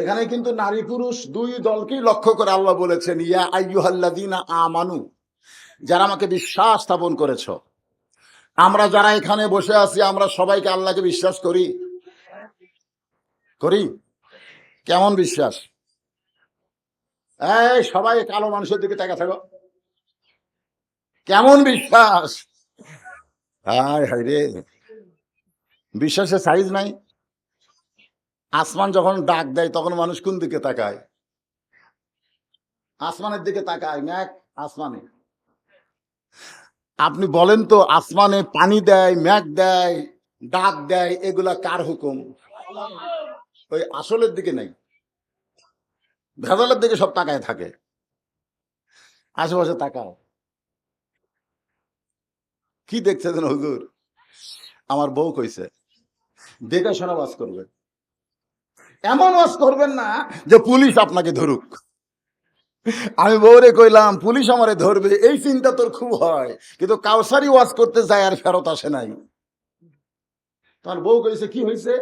এখানে কিন্তু নারী পুরুষ দুই দলকেই লক্ষ্য করে আল্লাহ বলেছেন, ইয়া আইয়ুহাল্লাযীনা আমানু যারা আমাকে বিশ্বাস স্থাপন করেছ। আমরা যারা এখানে বসে আছি, আমরা সবাইকে আল্লাহকে বিশ্বাস করি। করি? কেমন বিশ্বাস? এই সবাই কালো মানুষের দিকে তাকা থাকো। কেমন বিশ্বাস? রে। বিশ্বাসের সাইজ নাই। আসমান যখন ডাক দেয়, তখন মানুষ কোন দিকে তাকায়? আসমানের দিকে তাকায়, ম্যাক, আসমানে। আপনি বলেন তো, আসমানে পানি দেয়, ম্যাক দেয়, ডাক দেয়, এগুলা কার হুকুম? ওই আসলের দিকে নেই। ভেজালের দিকে সব তাকায় থাকে। আশেপাশে তাকাও। কি দেখছেন হুজুর? আমার বউ কইছে, দেখে শোনা বাস করবে। এমন ওয়াজ করবেন না যে পুলিশ আপনাকে ধরুক। আমি বৌরে কইলাম পুলিশ আমারে ধরবে এই চিন্তা তোর খুব হয়। কিন্তু কাউসারি ওয়াজ করতে যায় আর ফেরত আসে নাই। তোমার বউ কইছে কি হয়েছে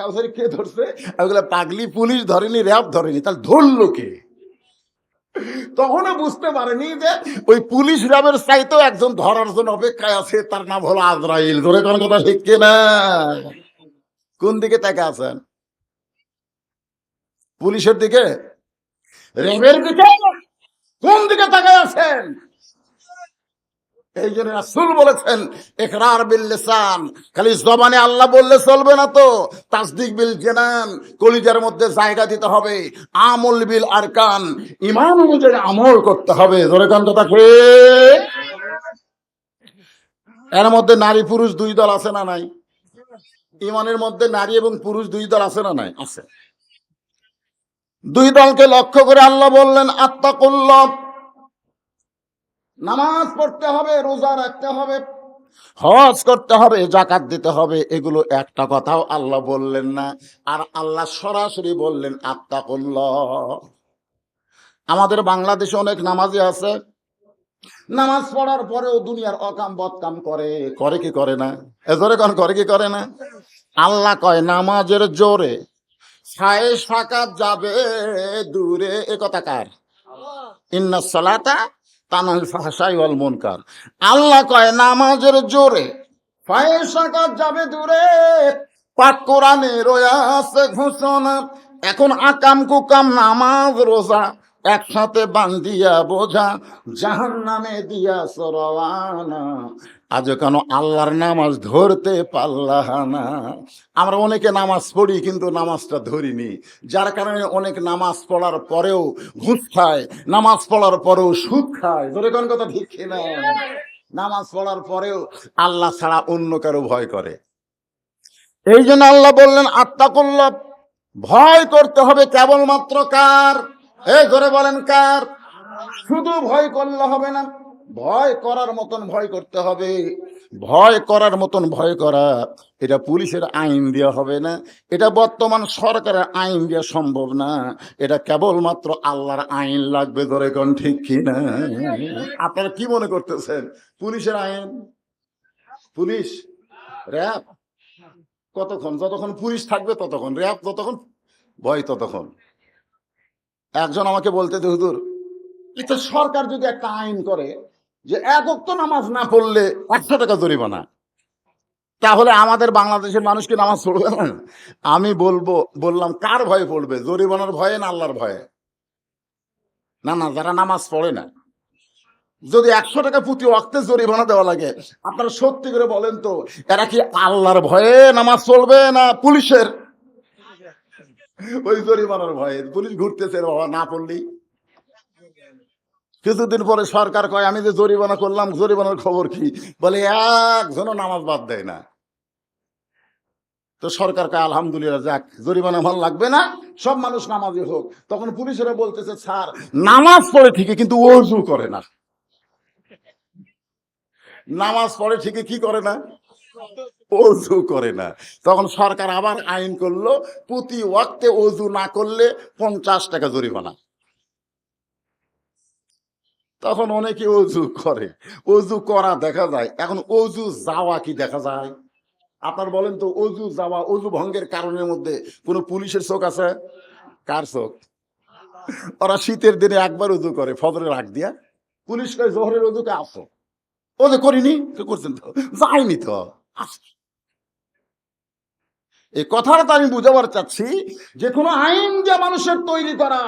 কাউসারি কে ধরছে? আমি বললাম, পাগলি পুলিশ ধরেনি র্যাব ধরেনি তাহলে ধরলো কে? তখনও বুঝতে পারেনি যে ওই পুলিশ র্যাবের চাইতেও একজন ধরার জন্য অপেক্ষায় আছে তার নাম হলো আজরাইল। ধরে কোন কথা ঠিক না কোন দিকে তাকে আছেন? পুলিশের দিকে? কোন দিকে তাকায় আছেন? এই জন্য রাসূল বলেছেন ইকরার বিল লিসান খালি জবানে আল্লাহ বললে চলবে না তো। তাসদিক বিল জানান কলিজার মধ্যে জায়গা দিতে হবে। আমল বিল আরকান ইমান অনুযায়ী আমল করতে হবে। ধরে কান কথা এর মধ্যে নারী পুরুষ দুই দল আছে না নাই? ইমানের মধ্যে নারী এবং পুরুষ দুই দল আছে না নাই? আছে। দুই দলকে লক্ষ্য করে আল্লাহ বললেন আত্মাকুল্লভ নামাজ পড়তে হবে, রোজা রাখতে হবে, হজ করতে হবে, জাকাত দিতে হবে, এগুলো একটা কথাও আল্লাহ বললেন না। আর আল্লাহ সরাসরি বললেন আত্মাকুল্লহ আমাদের বাংলাদেশে অনেক নামাজি আছে, নামাজ পড়ার পরেও দুনিয়ার অকাম বদকাম করে করে কি করে না? এজরে কোন, করে কি করে না? আল্লাহ কয়, নামাজের জোরে ছায়ে সাকাত যাবে দূরে। এ কথা কার? ইন্না সালাতা তানাল ওয়াল মুনকার। আল্লাহ কয় নামাজের জোরে ফায়ে সাকাত যাবে দূরে। পাক কোরআনে রয়াছে ঘোষণা এখন আকাম কুকাম নামাজ রোজা একসাথে বান্দিয়া বোঝা জাহান নামে দিয়া সরওয়ানা। আজ কেন আল্লাহর নামাজ ধরতে পারলাহ না। আমরা অনেকে নামাজ পড়ি, কিন্তু নামাজটা ধরিনি। যার কারণে অনেক নামাজ পড়ার পরেও ঘুষ খায়, নামাজ পড়ার পরেও সুদ খায়। ধরে কোন কথা ঠিক না নামাজ পড়ার পরেও আল্লাহ ছাড়া অন্য কারও ভয় করে। এই জন্য আল্লাহ বললেন আত্মা আত্মাকুল্লাহ, ভয় করতে হবে কেবলমাত্র কার? এই ধরে বলেন কার? শুধু ভয় করলে হবে না। ভয় করার মতন ভয় করতে হবে। ভয় করার মতন ভয় করা, এটা পুলিশের আইন দেওয়া হবে না। এটা বর্তমান সরকারের আইন দেওয়া সম্ভব না। এটা কেবলমাত্র আল্লাহর আইন লাগবে ধরে কোন ঠিক কিনা আপনারা কি মনে করতেছেন? পুলিশের আইন? পুলিশ? র্যাব? কতক্ষণ? যতক্ষণ পুলিশ থাকবে ততক্ষণ। র্যাব ততক্ষণ ভয় ততক্ষণ। একজন আমাকে বলতে, হুজুর এটা সরকার যদি একটা আইন করে যে এক অক্ত নামাজ না পড়লে একশো টাকা জরিমানা। তাহলে আমাদের বাংলাদেশের মানুষ কি নামাজ পড়বে? না আমি বলব, বললাম, কার ভয়ে পড়বে? জরিমানার ভয়ে না আল্লাহর ভয়ে? না না, যারা নামাজ পড়ে না। যদি একশো টাকা প্রতি ওয়াক্তে জরিমানা দেওয়া লাগে, আপনারা সত্যি করে বলেন তো, এরা কি আল্লাহর ভয়ে নামাজ চলবে না পুলিশের? ওই জরিমানার ভয়ে। পুলিশ ঘুরতেছে বাবা না পড়লেই। কিছুদিন পরে সরকার কয়, আমি যে জরিমানা করলাম, জরিমানার খবর কি? বলে, একজনও নামাজ বাদ দেয় না। তো সরকার কয়, আলহামদুলিল্লাহ, যাক, জরিমানা ভালো লাগবে না, সব মানুষ নামাজি হোক। তখন পুলিশেরা বলতেছে, স্যার, নামাজ পড়ে ঠিকই, কিন্তু ওজু করে না। নামাজ পড়ে ঠিকই কি করে না? অজু করে না। তখন সরকার আবার আইন করল, প্রতি ওয়াক্তে অজু না করলে পঞ্চাশ টাকা জরিমানা। তখন অনেকে অজু করে। অজু করা দেখা যায়। এখন অজু যাওয়া কি দেখা যায়? আপনার বলেন তো, অজু যাওয়া, অজু ভঙ্গের কারণের মধ্যে কোনো পুলিশের চোখ আছে? কার চোখ ওরা শীতের দিনে একবার উদু করে, ফজরের আগ দিয়া। পুলিশ কয়, জোহরের উদুকে আসো। ও যে করিনি করছেন তো। যায়নি তো। আসো। এই কথাটা আমি বুঝাবার চাচ্ছি, যে কোনো আইন যা মানুষের তৈরি করা,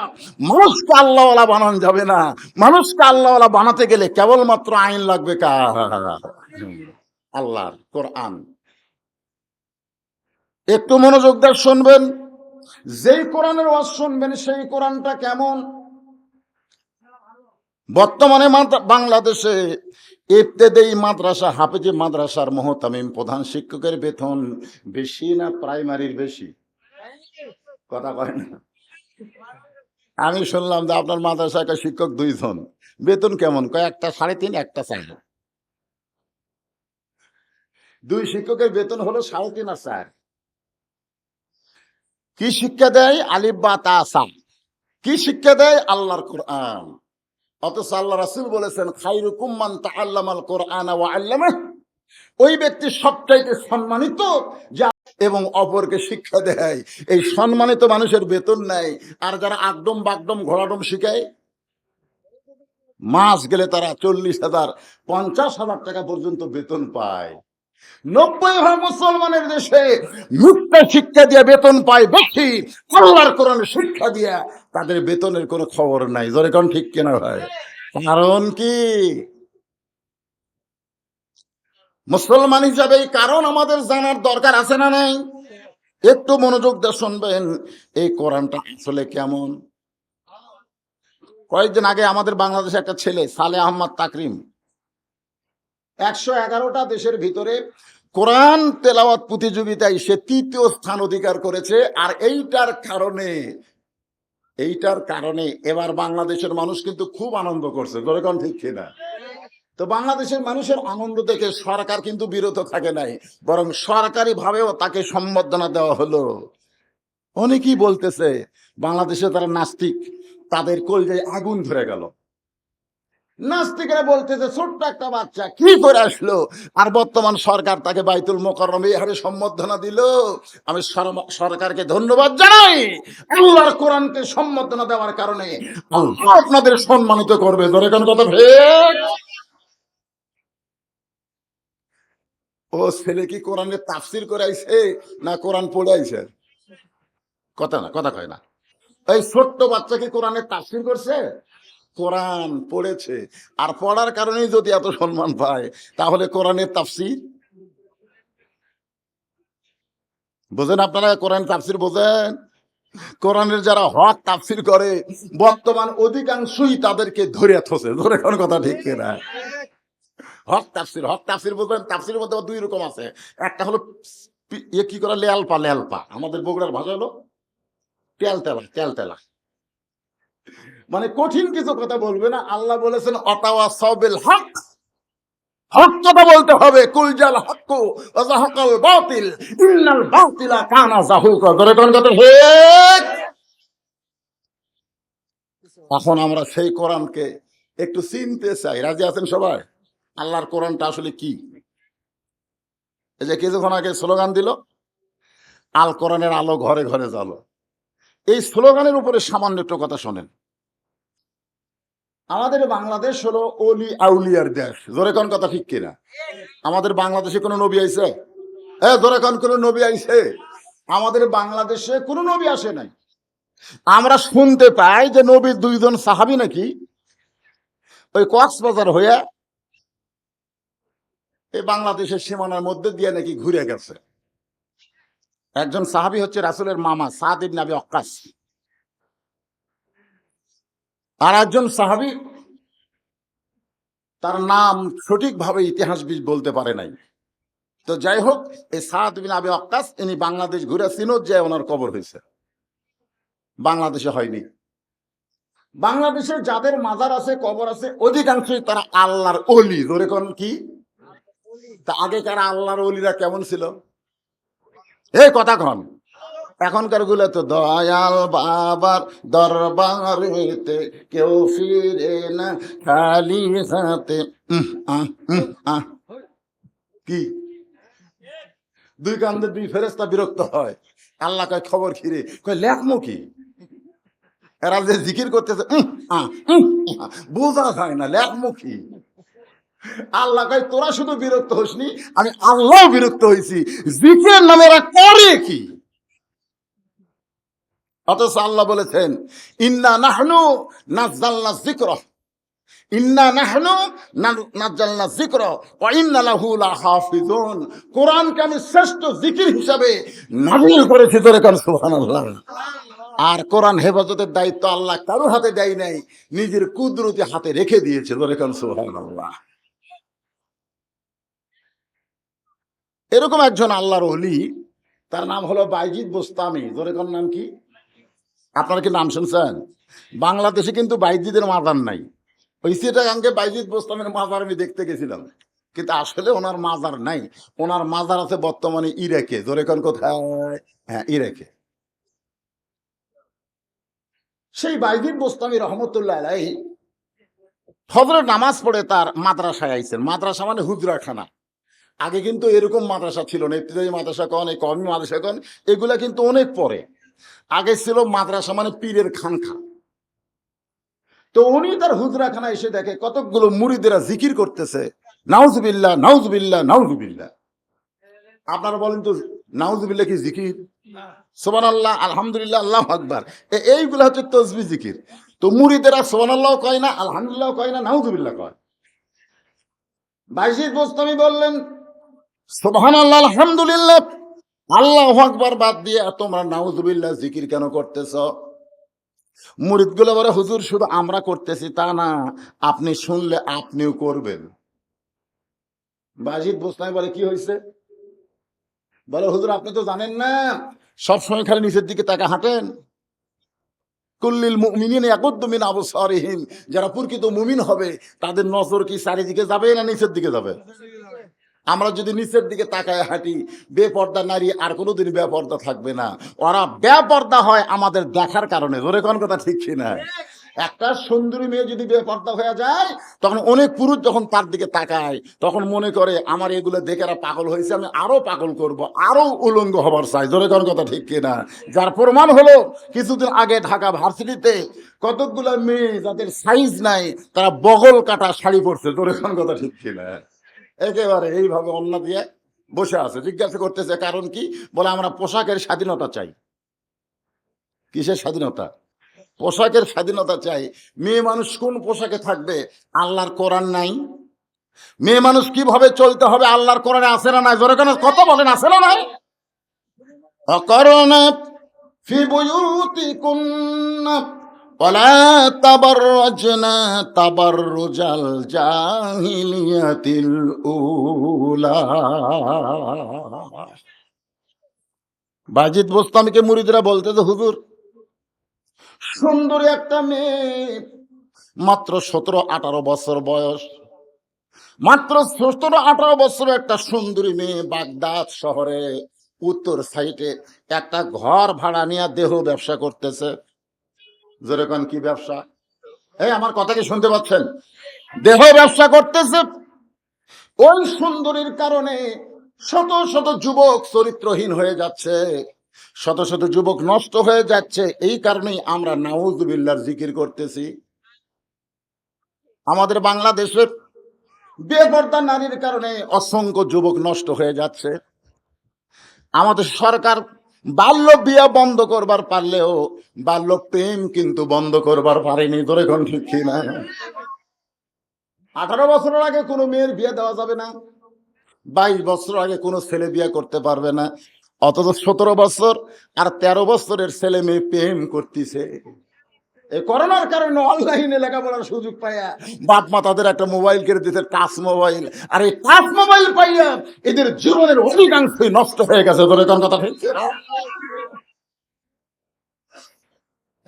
মানুষকে আল্লাহওয়ালা বানানো যাবে না। মানুষকে আল্লাহওয়ালা বানাতে গেলে কেবলমাত্র আইন লাগবে কার? আল্লাহর, কোরআন। একটু মনোযোগ দিয়ে শুনবেন। যেই কোরআনের ওয়াজ শুনবেন, সেই কোরআনটা কেমন? বর্তমানে বাংলাদেশে ইত্যাদি মাদ্রাসা, হাফেজি মাদ্রাসার মহতামিম প্রধান শিক্ষকের বেতন বেশি না প্রাইমারির বেশি? কথা কয় আমি শুনলাম যে আপনার মাদ্রাসায় একটা শিক্ষক দুইজন। বেতন কেমন? কয় একটা সাড়ে তিন, একটা চার। দুই শিক্ষকের বেতন হলো সাড়ে তিন আর চার। কি শিক্ষা দেয়? আলিফ বা তাসা কি শিক্ষা দেয়? আল্লাহর কোরআন। অথচ আল্লাহ রাসুল বলেছেন, খাইরুকুম তা আল্লামাল কোরআন ওয়া আল্লামা ওই ব্যক্তি সবচাইতে সম্মানিত যা এবং অপরকে শিক্ষা দেয়। এই সম্মানিত মানুষের বেতন নেয়। আর যারা আগডম বাগডম ঘোড়াডম শিখায়, মাস গেলে তারা চল্লিশ হাজার, পঞ্চাশ হাজার টাকা পর্যন্ত বেতন পায়। নব্বই ভাগ মুসলমানের দেশে মিথ্যা শিক্ষা দিয়ে বেতন পায় বেশি, আল্লাহর কোরআন শিক্ষা দিয়া তাদের বেতনের কোনো খবর নাই। জোরে কোন ঠিক কেনা কারণ কি? মুসলমান হিসাবে এই কারণ আমাদের জানার দরকার আছে না নাই? একটু মনোযোগ দিয়ে শুনবেন, এই কোরআনটা আসলে কেমন? কয়েকদিন আগে আমাদের বাংলাদেশে একটা ছেলে, সালে আহমদ তাকরিম একশো এগারোটা দেশের ভিতরে কোরআন তেলাওয়াত প্রতিযোগিতায় সে তৃতীয় স্থান অধিকার করেছে, আর এইটার কারণে এইটার কারণে এবার বাংলাদেশের মানুষ কিন্তু খুব আনন্দ করছে। যেরকম ঠিক কিনা? তো বাংলাদেশের মানুষের আনন্দ দেখে সরকার কিন্তু বিরত থাকে নাই, বরং সরকারি ভাবেও তাকে সম্বর্ধনা দেওয়া হলো। অনেকেই বলতেছে, বাংলাদেশে তারা নাস্তিক, তাদের কলজায় আগুন ধরে গেল। নাস্তিকরা বলতেছে, ছোট্ট একটা বাচ্চা কি করে আসলো? আর বর্তমান সরকার তাকে বাইতুল মোকাররম এই হারে সম্বর্ধনা দিল। আমি সরকারকে ধন্যবাদ জানাই আল্লাহর কোরআনকে সম্বর্ধনা দেওয়ার কারণে। আপনাদের সম্মানিত করবে। ধরে কোন কথা ভেদ ও ছেলে কি কোরআনের তাফসির করে আইছে না কোরআন পড়ে আইছে কথা না, কথা কয় না। এই ছোট্ট বাচ্চা কি কোরআনের তাফসির করছে? কোরআন পড়েছে। আর পড়ার কারণেই যদি এত সম্মান পায়, তাহলে কোরআনের তাফসির? বোঝেন আপনারা কোরআন তাফসির বোঝেন? কোরআনের যারা হক তাফসির করে, বর্তমান অধিকাংশই তাদেরকে ধরে থসে ধরে কোন কথা ঠিক কিনা? হক তাফসির হক তাফসির বোঝেন? তাফসির মধ্যে দুই রকম আছে। একটা হলো ইয়ে কি করে? লেয়ালপা লেয়ালপা আমাদের বগুড়ার ভাষা হলো তেলতেলা তেলতেলা। মানে কঠিন কিছু কথা বলবে না। আল্লাহ বলেছেন, অতাওয়া সবেল হক। হক কথা বলতে হবে। কুলজাল হক বাতিল। ইন্নাল বাতিলা কানা ধরে কোন কথা? এখন আমরা সেই কোরআনকে একটু চিনতে চাই। রাজি আছেন সবাই? আল্লাহর কোরআনটা আসলে কি? এই যে কিছুক্ষণ আগে স্লোগান দিল, আল কোরআনের আলো ঘরে ঘরে জ্বালো। এই স্লোগানের উপরে সামান্য একটু কথা শোনেন। আমাদের বাংলাদেশ হলো অলি আউলিয়ার দেশ। জোরে কোন কথা ঠিক কিনা? আমাদের বাংলাদেশে কোনো নবী আইছে? এ জোরে কোন, কোনো নবী আইছে? আমাদের বাংলাদেশে কোনো নবী আসে নাই। আমরা শুনতে পাই যে নবীর দুইজন সাহাবি নাকি ওই কক্সবাজার হয়ে এই বাংলাদেশের সীমানার মধ্যে দিয়ে নাকি ঘুরে গেছে। একজন সাহাবি হচ্ছে রাসুলের মামা সাদ ইবনে আবি আর একজন সাহাবি, তার নাম সঠিকভাবে ইতিহাসবিদ বলতে পারে নাই। তো যাই হোক, এই সাদ বিন আবি অক্কাস ইনি বাংলাদেশ ঘুরে সিনোদ যায় ওনার কবর হয়েছে। বাংলাদেশে হয়নি। বাংলাদেশে যাদের মাজার আছে, কবর আছে, অধিকাংশই তারা আল্লাহর অলি ধরে কোন কি? তা আগেকার আল্লাহর অলিরা কেমন ছিল? এই কথা কন। এখনকারগুলো তো দয়াল বাবার দরবারেতে কেউ ফিরে না, খালি আহ। কি? দুই কান্দে দুই ফেরেস্তা বিরক্ত হয়। আল্লাহ কয়, খবর খিরে কয় লেখমো কি এরা যে জিকির করতেছে বোঝা যায় না লেখমুখী আল্লাহ কয়, তোরা শুধু বিরক্ত হসনি, আমি আল্লাহ বিরক্ত হয়েছি জিকির নামে এরা করে কি? অথচ আল্লাহ বলেছেন, ইন্না নাহনু নাজ্জালনা যিকরা। ইন্না নাহনু না- নাজ্জালনা যিকরা, ওয়া ইন্না লাহু লাহাফিজুন কোরআনকে আমি শ্রেষ্ঠ জিকির হিসাবে নাজিল করেছি তোরে কার সুবহানাল্লাহ। আর কোরআন হেফাজতের দায়িত্ব আল্লাহ কারও হাতে দেয় নাই, নিজের কুদরতি হাতে রেখে দিয়েছে তোরে কার সুবহানাল্লাহ। এরকম একজন আল্লাহর অলি তার নাম হলো বাইজিদ বোস্তামি। এখন নাম কি? আপনারা কি নাম শুনছেন? বাংলাদেশে কিন্তু বাইজিদের মাজার নাই। ওই সিটাগাঙ্গে বাইজিদ বোস্তামের মাজার আমি দেখতে গেছিলাম। কিন্তু আসলে ওনার মাজার নাই। ওনার মাজার আছে বর্তমানে ইরাকে। ধরে কোন কোথায় হ্যাঁ ইরাকে। সেই বাইজিদ বোস্তামি রহমতুল্লাহ আলাইহি ফজরের নামাজ পড়ে তার মাদ্রাসায় আইছেন। মাদ্রাসা মানে হুজরাখানা। আগে কিন্তু এরকম মাদ্রাসা ছিল না। ইবতদায়ী মাদ্রাসা কন, এই কমি মাদ্রাসা কন, এগুলা কিন্তু অনেক পরে। আগে ছিল মাদ্রাসা মানে পীরের খানখা। তো উনি তার হুজরাখানা এসে দেখে কতকগুলো মুড়িদেরা জিকির করতেছে নাউজবিল্লা নাউজবিল্লা নাউজবিল্লা আপনারা বলেন তো নাউজবিল্লা কি জিকির? সোবান আল্লাহ আলহামদুলিল্লাহ, আল্লাহ আকবার। এইগুলা হচ্ছে তসবি জিকির। তো মুড়িদেরা সোবান আল্লাহ কয় না, আলহামদুলিল্লাহ কয় না নাউজবিল্লা কয়। বাইজিদ বোস্তামি বললেন সোবাহান আল্লাহ আলহামদুলিল্লাহ আল্লাহ আকবার বাদ দিয়ে তোমরা নাউজুবিল্লাহ জিকির কেন করতেছ? মুরিদগুলো বলে, হুজুর, শুধু আমরা করতেছি, তা না, আপনি শুনলে আপনিও করবেন। বাজিদ বোস্তামি বলে, কি হয়েছে বলে, হুজুর, আপনি তো জানেন না সবসময় খালি নিচের দিকে তাকা হাঁটেন। কুল্লিল মুমিনিন ইয়াকুদ্দু মিন আবসারিহিম, যারা প্রকৃত মুমিন হবে, তাদের নজর কি চারিদিকে যাবে না নিচের দিকে যাবে? আমরা যদি নিচের দিকে তাকায় হাঁটি, বেপর্দা নারী আর কোনোদিন বেপর্দা থাকবে না। ওরা বেপর্দা হয় আমাদের দেখার কারণে। ধরে কোন কথা ঠিক কিনা? একটা সুন্দরী মেয়ে যদি বেপর্দা হয়ে যায়, তখন অনেক পুরুষ যখন তার দিকে তাকায়, তখন মনে করে, আমার এগুলো দেখে এরা পাগল হয়েছে, আমি আরও পাগল করব, আরও উলঙ্গ হবার চাই। ধরে কোন কথা ঠিক কিনা? যার প্রমাণ হলো, কিছুদিন আগে ঢাকা ভার্সিটিতে কতকগুলো মেয়ে যাদের সাইজ নাই, তারা বগল কাটা শাড়ি পরছে। ধরে কোন কথা ঠিক কিনা? একেবারে এইভাবে অন্য দিয়ে বসে আছে। জিজ্ঞাসা করতেছে, কারণ কি? বলে, আমরা পোশাকের স্বাধীনতা চাই। কিসের স্বাধীনতা? পোশাকের স্বাধীনতা চাই। মেয়ে মানুষ কোন পোশাকে থাকবে? আল্লাহর কোরআন নাই। মেয়ে মানুষ কীভাবে চলতে হবে? আল্লাহর কোরআনে আছে না নাই? জোরে কত বলেন, আছে না নাই? অকরণা ولا تبرجنا تبرج الجاهلية الأولى বাজিদ বোস্তামিকে মুরিদরা বলতেছে হুজুর সুন্দর একটা মেয়ে মাত্র সতেরো আঠারো বছর বয়স মাত্র সতেরো আঠারো বছর একটা সুন্দরী মেয়ে বাগদাদ শহরে উত্তর সাইডে একটা ঘর ভাড়া নিয়ে দেহ ব্যবসা করতেছে যেরকম কি ব্যবসা? এই আমার কথা কি শুনতে পাচ্ছেন? দেহ ব্যবসা করতেছে। ওই সুন্দরীর কারণে শত শত যুবক চরিত্রহীন হয়ে যাচ্ছে। শত শত যুবক নষ্ট হয়ে যাচ্ছে। এই কারণেই আমরা নাউজুবিল্লার জিকির করতেছি। আমাদের বাংলাদেশের বেপর্দা নারীর কারণে অসংখ্য যুবক নষ্ট হয়ে যাচ্ছে। আমাদের সরকার বাল্য বিয়া বন্ধ করবার পারলেও বাল্য প্রেম কিন্তু বন্ধ করবার পারেনি, ধরে কোন ঠিক আঠারো বছরের আগে কোনো মেয়ের বিয়ে দেওয়া যাবে না, বাইশ বছর আগে কোনো ছেলে বিয়ে করতে পারবে না, অথচ সতেরো বছর আর তেরো বছরের ছেলে মেয়ে প্রেম করতেছে। এই করোনার কারণে অনলাইনে লেখাপড়ার সুযোগ পাইয়া বাপ মা তাদের একটা মোবাইল কিনে দিতে টাচ মোবাইল। আর এই টাচ মোবাইল পাইয়া এদের জীবনের অধিকাংশই নষ্ট হয়ে গেছে কথা ঠিক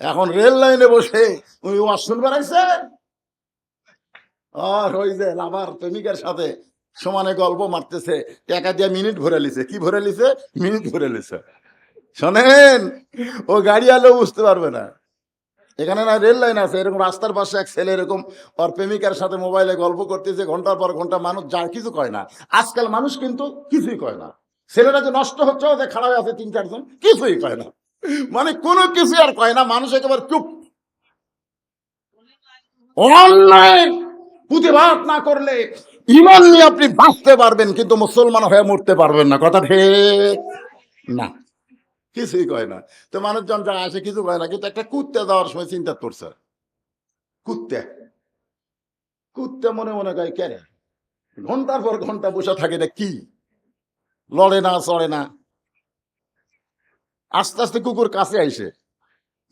এখন রেল লাইনে বসে উনি ওয়াজ শুনবার আইছে আর ওই যে লাভার প্রেমিকার সাথে সমানে গল্প মারতেছে, টাকা দিয়ে মিনিট ভরে লিছে। কি ভরে লিছে? মিনিট ভরে লিছে। শোনেন, ও গাড়ি আলো বুঝতে পারবে না। এখানে না রেল লাইন আছে, এরকম রাস্তার পাশে এক ছেলে এরকম ওর প্রেমিকার সাথে মোবাইলে গল্প করতেছে, ঘণ্টার পর ঘণ্টা মানুষ যা কিছু কয় না। আজকাল মানুষ কিন্তু কিছুই কয় না। ছেলেরা যে নষ্ট হচ্ছে, ওদের খারাপ আছে তিন চারজন, কিছুই কয় না। মানে কোনো কিছু আর কয় না, মানুষ একেবারে চুপ। অন্যায় প্রতিবাদ না করলে ইমান নিয়ে আপনি বাঁচতে পারবেন, কিন্তু মুসলমান হয়ে মরতে পারবেন না। কথা ঠিক না। কিছুই কয় না। তো মানুষজন যা আসে কিছু কয় না, কিন্তু একটা কুত্তে দেওয়ার সময় চিন্তা করছে। কুত্তে। কুত্তে মনে মনে কয়, কে রে? ঘণ্টার পর ঘণ্টা বসে থাকে এটা কি? লড়ে না, চড়ে না। আস্তে আস্তে কুকুর কাছে আইসে।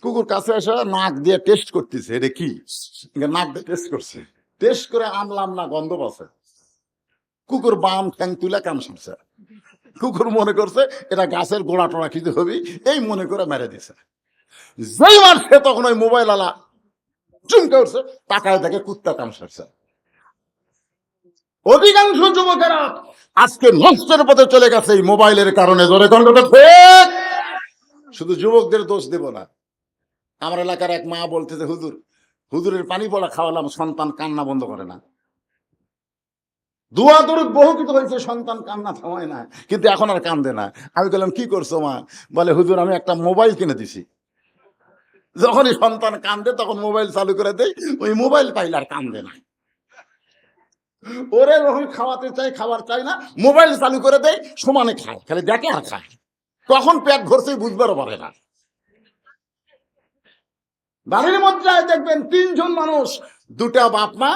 কুকুর কাছে এসে নাক দিয়ে টেস্ট করতেছে, এটা কি? নাক দিয়ে টেস্ট করছে। টেস্ট করে আমলাম না, গন্ধ পাচ্ছে। কুকুর বাম ঠ্যাং তুলে কাম সারছে। কুকুর মনে করছে, এটা গাছের গোড়া টোড়া কিছু হবি? এই মনে করে মেরে দিছে। যেই মারছে তখন ওই মোবাইল আলা চুমকে উঠছে, তাকায় দেখে কুত্তা কাম সারছে অধিকাংশ যুবকেরা আজকে নষ্টের পথে চলে গেছে এই মোবাইলের কারণে। জোরে কণ্ঠটা শুধু যুবকদের দোষ দেব না। আমার এলাকার এক মা বলতেছে, হুজুর, হুজুরের পানি পড়া খাওয়ালাম, সন্তান কান্না বন্ধ করে না। দুয়া দরুদ বহু কিছু হয়েছে, সন্তান কান্না থামায় না, কিন্তু এখন আর কান্দে না। আমি বললাম কি করছ মা? বলে, হুজুর, আমি একটা মোবাইল কিনে দিছি। যখনই সন্তান কান্দে, তখন মোবাইল চালু করে দেয় ওই মোবাইল পাইলে আর কান্দে না। ওরে যখন খাওয়াতে চাই, খাবার চাই না, মোবাইল চালু করে দেয় সমানে খায়, খালি দেখে আর খায়। কখন পেট ভরছে বুঝবারও পারে না। বাড়ির মধ্যে দেখবেন তিনজন মানুষ, দুটা বাপ মা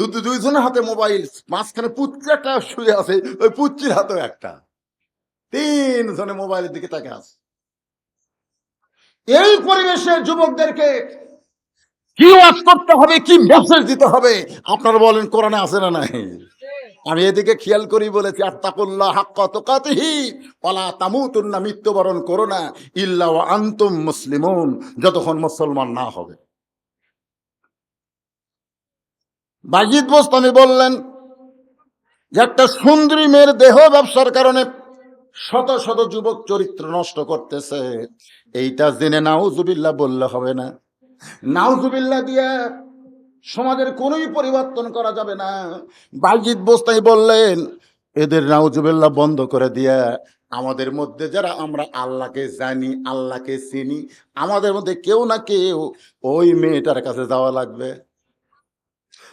দু- দু- দুইজনের হাতে মোবাইল, মাঝখানে পুত্র একটা শুয়ে আছে, ওই পুত্রির হাতেও একটা। তিনজনে মোবাইলের দিকে তাকে আছে। এই পরিবেশে যুবকদেরকে কি ওয়াজ করতে হবে, কি মেসেজ দিতে হবে, আপনারা বলেন, কোরআনে আছে না নাই? আমি এদিকে খেয়াল করি বলেছি হাক্কা তুকাতিহি, ওয়ালা তামুতুন্না, মৃত্যুবরণ করো না, ইল্লা আনতুম মুসলিমুন, যতক্ষণ মুসলমান না হবে। বাজিদ বোস্তামি বললেন, যে একটা সুন্দরী মেয়ের দেহ ব্যবসার কারণে শত শত যুবক চরিত্র নষ্ট করতেছে। এইটা জেনে নাউজুবিল্লাহ বললে হবে না। নাউজুবিল্লাহ দিয়ে সমাজের কোনোই পরিবর্তন করা যাবে না। বাজিদ বোস্তাই বললেন, এদের নাউজুবিল্লাহ বন্ধ করে দিয়ে আমাদের মধ্যে যারা আমরা আল্লাহকে জানি, আল্লাহকে চিনি, আমাদের মধ্যে কেউ না কেউ ওই মেয়েটার কাছে যাওয়া লাগবে।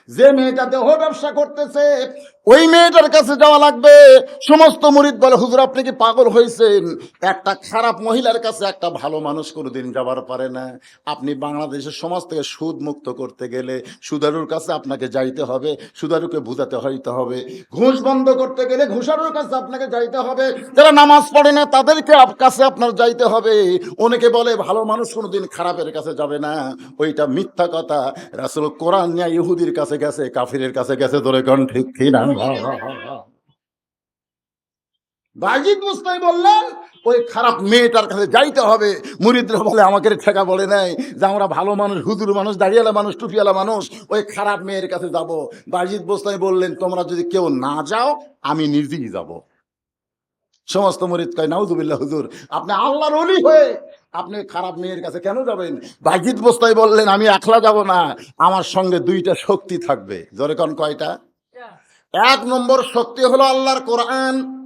যে মেয়েটা দেহ ব্যবসা করতেছে ওই মেয়েটার কাছে যাওয়া লাগবে। সমস্ত মুরিদ বলে, হুজুর, আপনি কি পাগল হয়েছেন? একটা খারাপ মহিলার কাছে একটা ভালো মানুষ কোনোদিন যাবার পারে না। আপনি বাংলাদেশের সমাজ থেকে সুদ মুক্ত করতে গেলে সুদারুর কাছে আপনাকে যাইতে হবে, সুদারুকে বুঝাতে হইতে হবে। ঘুষ বন্ধ করতে গেলে ঘুষারুর কাছে আপনাকে যাইতে হবে। যারা নামাজ পড়ে না, তাদেরকে কাছে আপনার যাইতে হবে। অনেকে বলে, ভালো মানুষ কোনোদিন খারাপের কাছে যাবে না। ওইটা মিথ্যা কথা। রাসুল কোরআন ইহুদির কাছে গেছে, কাফিরের কাছে গেছে ধরে কোন ঠিক কিনা বাজিদ মুস্তাই বললেন, ওই খারাপ মেয়েটার কাছে যাইতে হবে। মুরিদরা বলে, আমাকে ঠেকা বলে নাই যে আমরা ভালো মানুষ, হুজুর মানুষ, দাঁড়িয়ালা মানুষ টুপিয়ালা মানুষ, ওই খারাপ মেয়ের কাছে যাব। বাজিদ বললেন, তোমরা যদি কেউ না যাও, আমি নিজেই যাব। সমস্ত মরিদ কয়, নাউজুবিল্লাহ, হুজুর, আপনি আল্লাহর অলি হয়ে আপনি খারাপ মেয়ের কাছে কেন যাবেন? বাজিদ বস্তাই বললেন, আমি একলা যাব না, আমার সঙ্গে দুইটা শক্তি থাকবে। জোরে কোন কয়টা? এক নম্বর শক্তি হলো আল্লাহর কোরআন।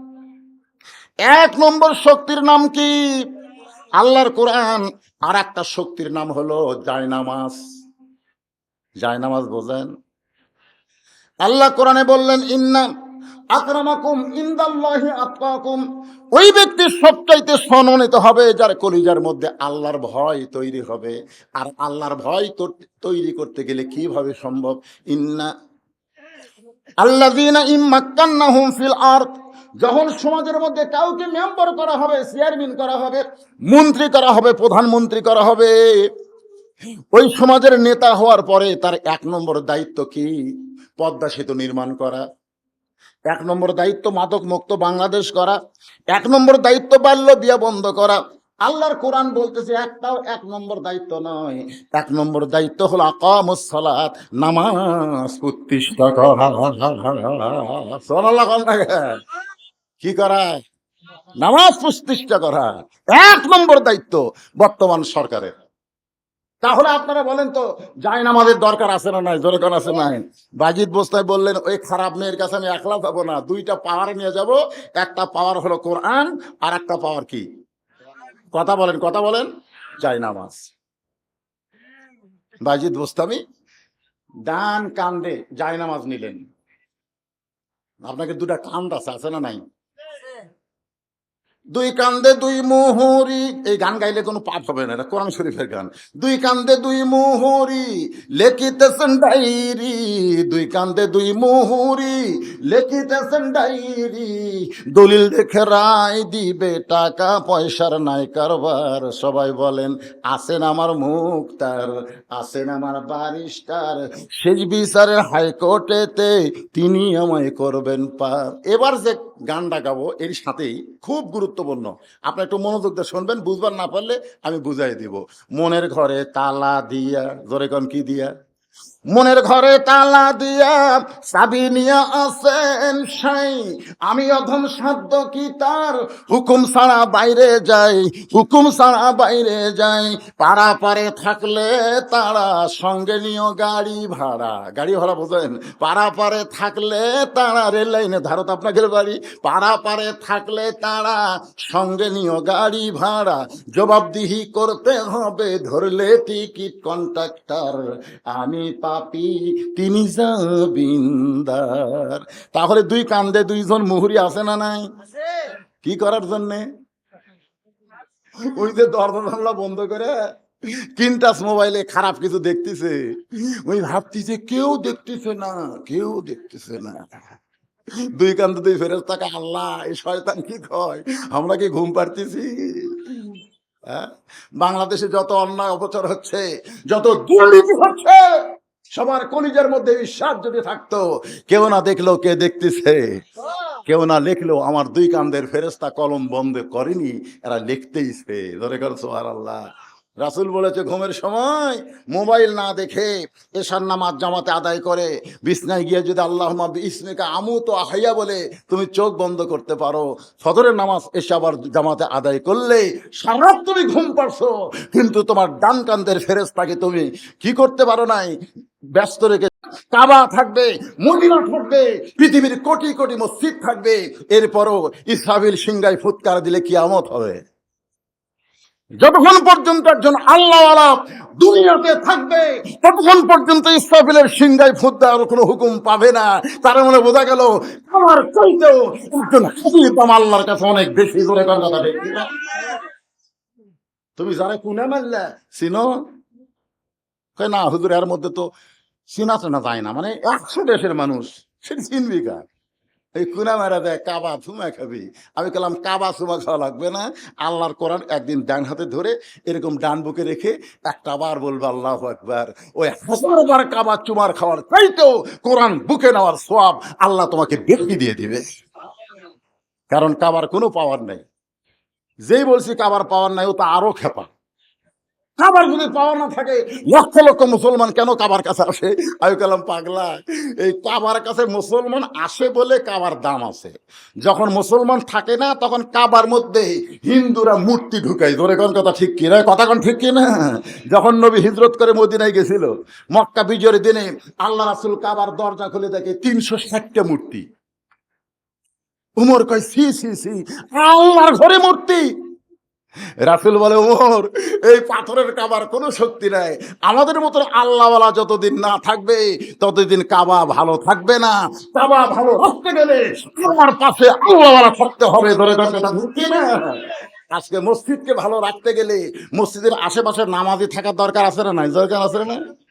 এক নম্বর শক্তির নাম কি? আল্লাহর কোরআন। আর একটা শক্তির নাম হলো জায়নামাজ। জায়নামাজ বোঝেন? আল্লাহ কোরআনে বললেন, ইন্না আকরামাকুম ইন্দাল্লাহি আতকাকুম। ওই ব্যক্তি সবচাইতে সম্মানিত হবে যার কলিজার মধ্যে আল্লাহর ভয় তৈরি হবে। আর আল্লাহর ভয় তৈরি করতে গেলে কীভাবে সম্ভব? ইন্না আল্লাযীনা ইম্মাক্কান্নাহুম ফিল আরদ, যখন সমাজের মধ্যে কাউকে মেম্বার করা হবে, চেয়ারম্যান করা হবে, মন্ত্রী করা হবে, প্রধানমন্ত্রী করা হবে, ওই সমাজের নেতা হওয়ার পরে তার এক নম্বর দায়িত্ব কি? পদ্মা সেতু নির্মাণ করা, এক নম্বর দায়িত্ব মাদক মুক্ত বাংলাদেশ করা, এক নম্বর দায়িত্ব বাল্য বিয়া বন্ধ করা আল্লাহর কোরআন বলতেছে, একটাও এক নম্বর দায়িত্ব নয়। এক নম্বর দায়িত্ব হলো আকামুস সালাত, নামাজ প্রতিষ্ঠা করা? কি করা? নামাজ প্রতিষ্ঠা করা। এক নম্বর দায়িত্ব বর্তমান সরকারের। তাহলে আপনারা বলেন তো যাই আমাদের দরকার আছে না নাই? দরকার আছে নাই? বাজিদ বস্তায় বললেন, ওই খারাপ মেয়ের কাছে আমি একলা যাব না। দুইটা পাওয়ার নিয়ে যাব। একটা পাওয়ার হলো কোরআন, আর একটা পাওয়ার কি? কথা বলেন কথা বলেন, যাই নামাজ। বাজিদ বোস্তামি, ডান কান্দে জায় নামাজ নিলেন। আপনাকে দুটা কান্দ আছে আছে না নাই? দুই কান্দে দুই মোহরি। এই গান গাইলে কোনো পাপ হবে না, এটা কোরআন শরীফের গান। দুই কান্দে দুই মোহরি, লেখিতেছেন ডাইরি দুই কান্দে দুই মোহরি, লেখিতেছেন ডাইরি দলিল দেখে রায় দিবে, টাকা পয়সার নাই কারবার। সবাই বলেন আসেন আমার মুক্তার আসেন আমার বারিস্টার শেষ বিচারের হাইকোর্টেতে তিনি আমায় করবেন পার। এবার যে গানটা গাবো, এর সাথেই খুব গুরুত্বপূর্ণ। আপনি একটু মনোযোগ দিয়ে শুনবেন, বুঝবার না পারলে আমি বুঝাই দিব। মনের ঘরে তালা দিয়া, জোরে কি দিয়া? মনের ঘরে তালা দিয়া চাবি নিয়ে আসেন সাই। আমি অধম সাধ্য কি তার? হুকুম ছাড়া বাইরে যাই, হুকুম ছাড়া বাইরে যাই। পাড়া পারে থাকলে তারা সঙ্গে নিও গাড়ি ভাড়া। গাড়ি ভাড়া বোঝেন? পাড়া পারে থাকলে তারা রেল লাইনে। ধারত আপনাদের বাড়ি। পাড়া পারে থাকলে তারা সঙ্গে নিও গাড়ি ভাড়া। জবাবদিহি করতে হবে, ধরলে টিকিট কন্ট্রাক্টর আমি পাপি তিনি জাবিন্দার তাহলে দুই কান্দে দুইজন মুহুরি আছে না নাই? কি করার জন্যে? ওই যে দরজা বন্ধ করে কিনটাস মোবাইলে খারাপ কিছু দেখতেছে। ওই ভাবতেছে কেউ দেখতেছে না কেউ দেখতেছে না। দুই কান্দে দুই ফেরত টাকা আল্লাহ এই শয়তান কি কয়? আমরা কি ঘুম পাড়তেছি? হ্যাঁ? বাংলাদেশে যত অন্যায় অপচার হচ্ছে যত দুর্নীতি হচ্ছে সবার কলিজার মধ্যে বিশ্বাস যদি থাকতো, কেউ না দেখল কে দেখতেছে। কেউ না লিখলেও আমার দুই কান্দের ফেরেস্তা কলম বন্ধ করেনি, এরা লিখতেইছে। ধরে করছ আর আল্লাহ রাসুল বলেছে, ঘুমের সময় মোবাইল না দেখে এশার নামাজ জামাতে আদায় করে, বিছনায় গিয়ে যদি আল্লাহ ইসমিকা আমু তো আহাইয়া বলে, তুমি চোখ বন্ধ করতে পারো। সদরের নামাজ এসে আবার জামাতে আদায় করলে সারা তুমি ঘুম পারছ কিন্তু তোমার ডান কান্দের ফেরেস্তাকে তুমি কি করতে পারো নাই? ব্যস্ত রেখে কাবা থাকবে, মদিনা থাকবে, পৃথিবীর কোটি কোটি মসজিদ থাকবে। এরপরও ইসরাবিল সিংগায় ফুৎকার দিলে কিয়ামত হবে। যতক্ষণ পর্যন্ত একজন আল্লাহওয়ালা দুনিয়াতে থাকবে, ততক্ষণ পর্যন্ত ইসরাফিলের সিংহায় ফুট দেওয়ার কোনো হুকুম পাবে না। তার মানে বোঝা গেল, আমার চাইতেও একজন দাম আল্লাহর কাছে অনেক বেশি করে কথা দেখি তুমি জানে কুনে মারলে, চিনো? না, হুজুর, এর মধ্যে তো চিনা চেনা যায় না। মানে একশো দেশের মানুষ সেটা চিনবি কার এই কুনা মেরা দেয়, কাবা চুমা খাবি। আমি বললাম কাবা চুমা খাওয়া লাগবে না। আল্লাহর কোরআন একদিন ডান হাতে ধরে এরকম ডান বুকে রেখে একটা বার বলবে, আল্লাহ একবার ওই হাজারবার কাবা চুমার খাওয়ার চাইতেও কোরআন বুকে নেওয়ার সব আল্লাহ তোমাকে বেশি দিয়ে দিবে। কারণ কাবার কোনো পাওয়ার নেই। যেই বলছি কাবার পাওয়ার নাই, ও তো আরও খেপা। কাবার যদি পাওয়া না থাকে, লক্ষ লক্ষ মুসলমান কেন কাবার কাছে আসে? আমি বললাম, পাগলা, এই কাবার কাছে মুসলমান আসে বলে কাবার দাম আছে। যখন মুসলমান থাকে না, তখন কাবার মধ্যে হিন্দুরা মূর্তি ঢুকাই ধরে কোন কথা ঠিক কি না কথা কোন ঠিক কি না যখন নবী হিজরত করে মদিনায় গেছিল, মক্কা বিজয়ের দিনে আল্লাহ রাসুল কাবার দরজা খুলে দেখে তিনশো ষাটটা মূর্তি। উমর কয় সি সি সি আল্লাহর ঘরে মূর্তি। রাসুল বলে ওর এই পাথরের কাবার কোনো শক্তি নাই। আমাদের মতো আল্লাহওয়ালা যতদিন না থাকবে, ততদিন কাবা ভালো থাকবে না। কাবা ভালো রাখতে গেলে আমার পাশে আল্লাহওয়ালা থাকতে হবে ধরে ধরে না। আজকে মসজিদকে ভালো রাখতে গেলে মসজিদের আশেপাশে নামাজি থাকার দরকার আছে না নাই? দরকার আছে না